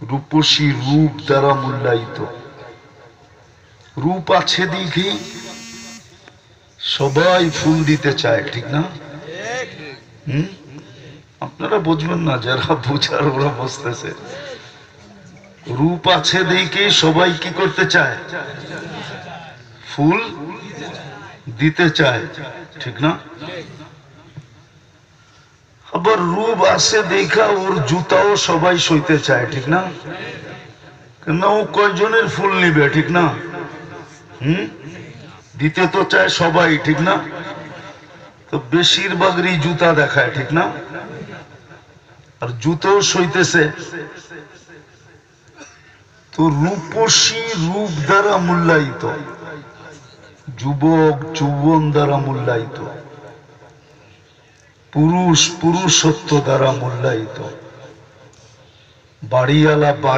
রূপসী রূপ দ্বারা মূল্যায়িত। রূপ আছে দেখি সবাই ফুল দিতে চায়, ঠিক না? হুম? আপনারা বুঝবেন না, যারা বুঝার ওরা বসতেছে রূপ আছে দেখে সবাই কি করতে চায়? ফুল দিতে চায়, ঠিক না? আবার রূপ আছে দেখা, ওর জুতাও সবাই সইতে চায়, ঠিক না? কেন ও কয়জনের ফুল নিবে, ঠিক না? হুম? দিতে তো চায় সবাই, ঠিক না? তো বেশিরভাগই জুতা দেখায়, ঠিক না? আর জুতো সইতেছে। তো রূপসী রূপ দ্বারা মূল্যায়িত, যুবক, যুবন দ্বারা মূল্যায়িত। পুরুষ পুরুষত্ব দ্বারা মূল্যায়িত। বাড়িওয়ালা বাড়ি